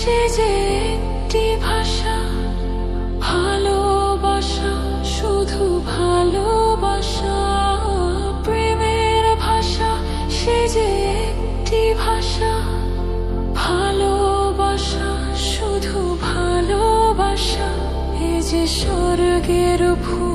সে যে একটি ভাষা, ভালোবাসা, শুধু ভালোবাসা, প্রেমের ভাষা, সে যে একটি ভাষা, ভালোবাসা, শুধু ভালোবাসা, এ যে স্বর্গের ভূ